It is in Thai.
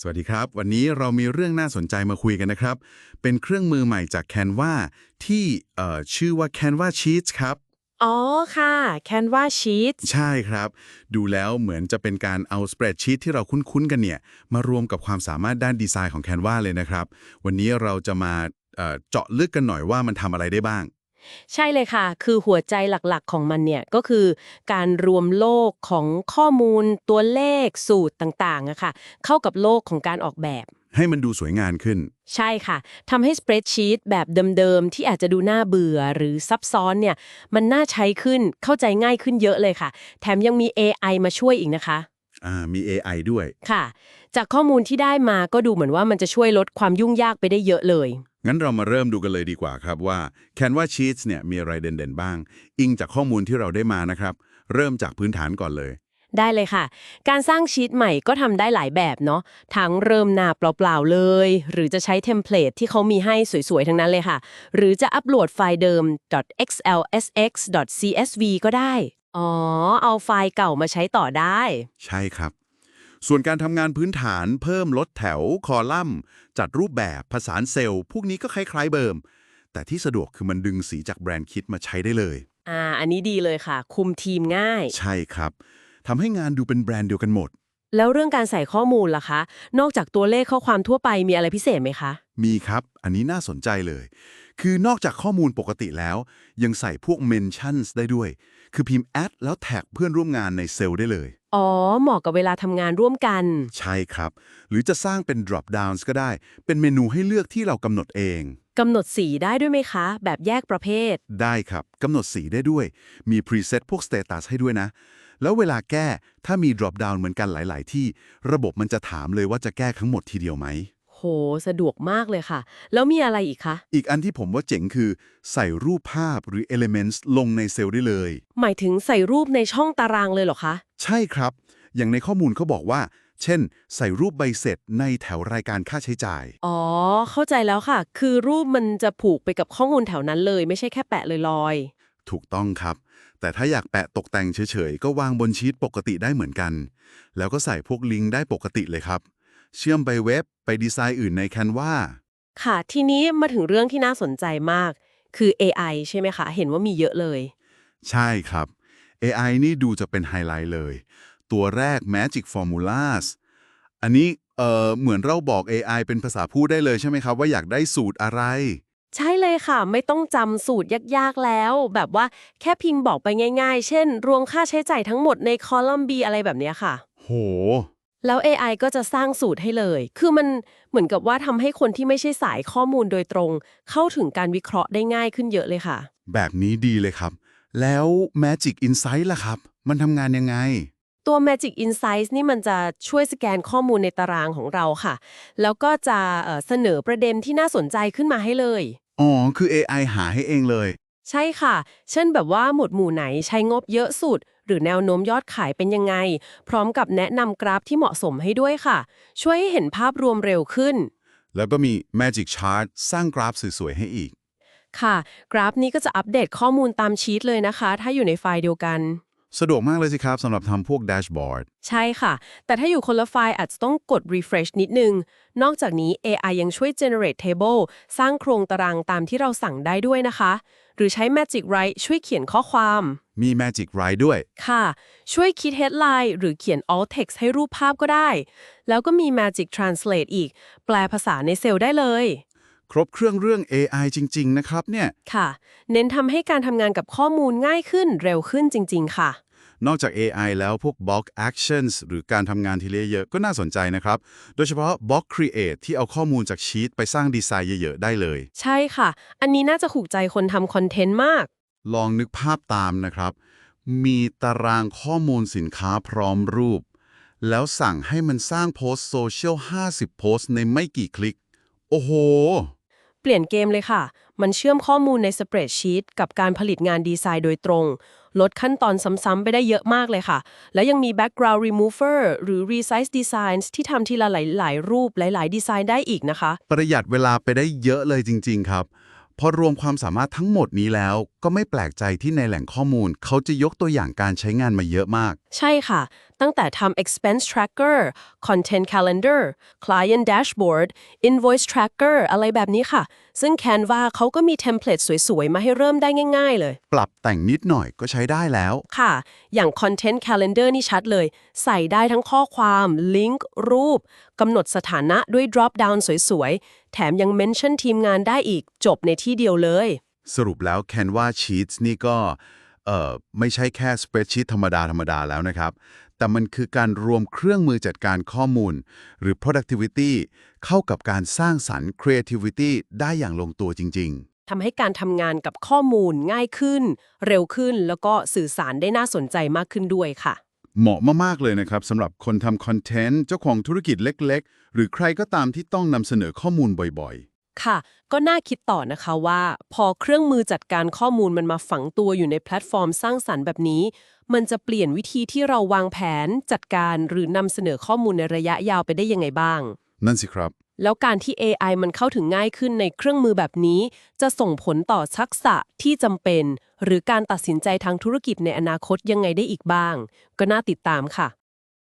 สวัสดีครับ วันนี้เรามีเรื่องน่าสนใจมาคุยกันนะครับ เป็นเครื่องมือใหม่จาก Canva ที่เอ่อชื่อว่า Canva Sheets ครับ อ๋อค่ะ Canva Sheets ใช่ครับ ดูแล้วเหมือนจะเป็นการเอา Spreadsheet ที่เราคุ้นๆกันเนี่ย มารวมกับความสามารถด้านดีไซน์ของ Canva เลยนะครับ วันนี้เราจะมาเอ่อเจาะลึกกันหน่อยว่ามันทำอะไรได้บ้าง ใช่เลยค่ะ คือหัวใจหลักๆของมันเนี่ยก็คือการรวมโลกของข้อมูลตัวเลขสูตรต่างๆอะค่ะเข้ากับโลกของการออกแบบ ให้มันดูสวยงามขึ้น ใช่ค่ะทำให้ Spreadsheet แบบเดิมๆ ที่อาจจะดูน่าเบื่อหรือซับซ้อนเนี่ยมันน่าใช้ขึ้นเข้าใจง่ายขึ้นเยอะเลยค่ะ แถมยังมี AI มาช่วยอีกนะคะ อ่ามี AI ด้วย ค่ะ จากข้อมูลที่ได้มาก็ดูเหมือนว่ามันจะช่วยลดความยุ่งยากไปได้เยอะเลย งั้นเรามาเริ่มดูกันเลยดีกว่าครับว่า Canva Sheets เนี่ยมีอะไรเด่นๆบ้าง อิงจากข้อมูลที่เราได้มานะครับ เริ่มจากพื้นฐานก่อนเลย ได้เลยค่ะ การสร้างชีตใหม่ก็ทำได้หลายแบบเนาะ ทั้งเริ่มหน้าเปล่าๆเลย หรือจะใช้เทมเพลตที่เขามีให้สวยๆ ทั้งนั้นเลยค่ะ หรือจะอัปโหลดไฟล์เดิม .xlsx .csv ก็ได้ อ๋อ เอาไฟล์เก่ามาใช้ต่อได้ ใช่ครับ ส่วนการทำงานพื้นฐานเพิ่มลดแถว คอลัมน์ จัดรูปแบบผสานเซลล์ พวกนี้ก็คล้ายๆเบิม แต่ที่สะดวกคือมันดึงสีจากแบรนด์คิดมาใช้ได้เลย อ่า อันนี้ดีเลยค่ะ คุมทีมง่าย ใช่ครับทำให้งานดูเป็นแบรนด์เดียวกันหมด แล้วเรื่องการใส่ข้อมูลล่ะคะ นอกจากตัวเลขข้อความทั่วไปมีอะไรพิเศษไหมคะ มีครับ อันนี้น่าสนใจเลย คือนอกจากข้อมูลปกติแล้ว ยังใส่พวก mentions ได้ด้วย คือพิมพ์แอดแล้วแท็กเพื่อนร่วมงานในเซลล์ได้เลย อ๋อ เหมาะกับเวลาทำงานร่วมกัน ใช่ครับ หรือจะสร้างเป็น drop downs ก็ได้ เป็นเมนูให้เลือกที่เรากำหนดเองกำหนดสีได้ด้วยไหมคะ แบบแยกประเภท ได้ครับกำหนดสีได้ด้วย มี preset พวก status ให้ด้วยนะ แล้วเวลาแก้ถ้ามี drop down เหมือนกันหลาย ๆ ที่ ระบบมันจะถามเลยว่าจะแก้ทั้งหมดทีเดียวไหม โห สะดวกมากเลยค่ะ แล้วมีอะไรอีกคะ อีกอันที่ผมว่าเจ๋งคือ ใส่รูปภาพหรือ elements ลงในเซลล์ได้เลย หมายถึงใส่รูปในช่องตารางเลยเหรอคะ ใช่ครับ อย่างในข้อมูลเขาบอกว่า เช่น ใส่รูปใบเสร็จในแถวรายการค่าใช้จ่าย อ๋อ เข้าใจแล้วค่ะ คือรูปมันจะผูกไปกับข้อมูลแถวนั้นเลย ไม่ใช่แค่แปะลอย ถูกต้องครับ แต่ถ้าอยากแปะตกแต่งเฉยๆ ก็วางบนชีตปกติได้เหมือนกัน แล้วก็ใส่พวกลิงก์ได้ปกติเลยครับ เชื่อมไปเว็บไปดีไซน์อื่นใน Canva ๆค่ะทีนี้มาถึงเรื่องที่น่าสนใจมาก คือ AI ใช่ไหมคะ เห็นว่ามีเยอะเลย ใช่ครับ AI นี่ดูจะเป็นไฮไลท์เลย ตัวแรก Magic Formulas อันนี้เอ่อเหมือนเราบอก AI เป็นภาษาพูดได้เลยใช่ไหมครับ ว่าอยากได้สูตรอะไร ใช่เลยค่ะ ไม่ต้องจำสูตรยากๆแล้ว แบบว่าแค่พิมพ์บอกไปง่ายๆ เช่น รวมค่าใช้จ่ายทั้งหมดในคอลัมน์ B อะไรแบบเนี้ยค่ะ โห แล้ว AI ก็จะสร้างสูตรให้เลย คือมันเหมือนกับว่าทำให้คนที่ไม่ใช่สายข้อมูลโดยตรง เข้าถึงการวิเคราะห์ได้ง่ายขึ้นเยอะเลยค่ะ แบบนี้ดีเลยครับ แล้ว Magic Insight ล่ะครับ มันทำงานยังไง ตัว Magic Insights นี่มันจะช่วยสแกนข้อมูลในตารางของเราค่ะ แล้วก็จะเอ่อเสนอประเด็นที่น่าสนใจขึ้นมาให้เลย อ๋อ คือ AI หาให้เองเลย ใช่ค่ะ เช่นแบบว่าหมวดหมู่ไหนใช้งบเยอะสุด หรือแนวโน้มยอดขายเป็นยังไง พร้อมกับแนะนำกราฟที่เหมาะสมให้ด้วยค่ะ ช่วยให้เห็นภาพรวมเร็วขึ้น แล้วก็มี Magic Chart สร้างกราฟสวยๆให้อีก ค่ะ กราฟนี้ก็จะอัปเดตข้อมูลตามชีตเลยนะคะ ถ้าอยู่ในไฟล์เดียวกัน สะดวกมากเลยสิครับสำหรับทำพวกแดชบอร์ดใช่ค่ะ แต่ถ้าอยู่คนละไฟล์อาจจะต้องกด refresh นิดนึง นอกจากนี้ AI ยังช่วย generate table สร้างโครงตารางตามที่เราสั่งได้ด้วยนะคะ หรือใช้ Magic Write ช่วยเขียนข้อความ มี Magic Write ด้วย ค่ะ ช่วยคิด headline หรือเขียน alt text ให้รูปภาพก็ได้ แล้วก็มี Magic Translate อีก แปลภาษาในเซลล์ได้เลยครบเครื่องเรื่อง AI จริง ๆ นะครับเนี่ย ค่ะ เน้นทำให้การทำงานกับข้อมูลง่ายขึ้นเร็วขึ้นจริง ๆ ค่ะ นอกจาก AI แล้วพวก Bulk Actions หรือการทำงานทีละเยอะก็น่าสนใจนะครับ โดยเฉพาะ Bulk Create ที่เอาข้อมูลจากชีตไปสร้างดีไซน์เยอะ ๆ ได้เลย ใช่ค่ะ อันนี้น่าจะถูกใจคนทำคอนเทนต์มาก ลองนึกภาพตามนะครับ มีตารางข้อมูลสินค้าพร้อมรูป แล้วสั่งให้มันสร้างโพสต์โซเชียล 50 โพสต์ในไม่กี่คลิก โอ้โห เปลี่ยนเกมเลยค่ะ มันเชื่อมข้อมูลในสเปรดชีตกับการผลิตงานดีไซน์โดยตรง ลดขั้นตอนซ้ำๆไปได้เยอะมากเลยค่ะ แล้วยังมี background remover หรือ resize designs ที่ทำทีละหลาย ๆ รูปหลาย ๆ ดีไซน์ได้อีกนะคะ ประหยัดเวลาไปได้เยอะเลยจริง ๆ ครับ พอรวมความสามารถทั้งหมดนี้แล้ว ก็ไม่แปลกใจที่ในแหล่งข้อมูล เขาจะยกตัวอย่างการใช้งานมาเยอะมาก ใช่ค่ะ ตั้งแต่ทำ expense tracker content calendar client dashboard invoice tracker อะไรแบบนี้ค่ะ ซึ่ง Canva เขาก็มีเทมเพลตสวย ๆ มาให้เริ่มได้ง่าย ๆ เลย ปรับแต่งนิดหน่อยก็ใช้ได้แล้ว ค่ะ อย่าง content calendar นี่ชัดเลย ใส่ได้ทั้งข้อความ ลิงก์ รูปกำหนดสถานะด้วย drop down สวย ๆ แถมยัง mention ทีมงานได้อีก จบในที่เดียวเลย สรุปแล้ว Canva Sheets นี่ก็เอ่อไม่ใช่แค่ spreadsheet ธรรมดา ธรรมดาแล้วนะครับ แต่มันคือการรวมเครื่องมือจัดการข้อมูล หรือ productivity เข้ากับการสร้างสรรค์ creativity ได้อย่างลงตัวจริงทำให้การทำงานกับข้อมูลง่ายขึ้น เร็วขึ้นแล้วก็สื่อสารได้น่าสนใจมากขึ้นด้วยค่ะๆเหมาะมากๆเลยนะครับสำหรับคนทำคอนเทนต์เจ้าของธุรกิจเล็ก ๆ หรือใครก็ตามที่ต้องนำเสนอข้อมูลบ่อย ค่ะ ก็น่าคิดต่อนะคะว่า พอเครื่องมือจัดการข้อมูลมันมาฝังตัวอยู่ในแพลตฟอร์มสร้างสรรค์แบบนี้ มันจะเปลี่ยนวิธีที่เราวางแผนจัดการหรือนำเสนอข้อมูลในระยะยาวไปได้ยังไงบ้าง นั่นสิครับ แล้วการที่ AI มันเข้าถึงง่ายขึ้นในเครื่องมือแบบนี้ จะส่งผลต่อทักษะที่จำเป็น หรือการตัดสินใจทางธุรกิจในอนาคตยังไงได้อีกบ้าง ก็น่าติดตามค่ะ